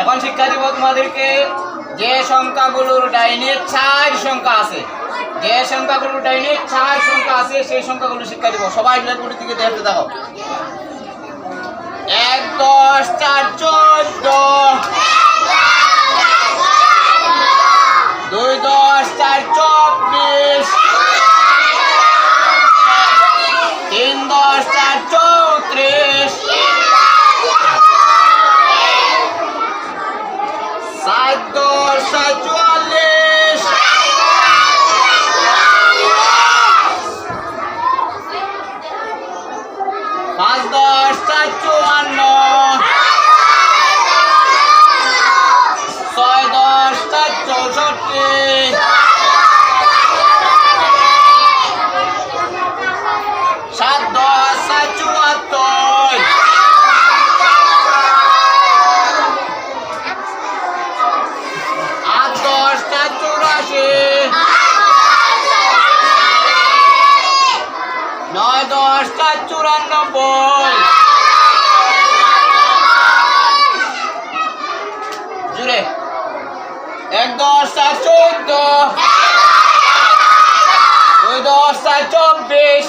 এখন শিক্ষা দিব তোমাদেরকে যে সংখ্যাগুলোর ডাইনে চার সংখ্যা আছে, যে সংখ্যাগুলোর ডাইনে চার সংখ্যা আছে, সেই সংখ্যাগুলো শিক্ষা দিব সবাই দেখতে দেখো এক, দশ Sai, dor, sai. পাঁচটা চুরানব্বই জুড়ে। এক দশটা চোদ্দ। দুই দশটা চব্বিশ।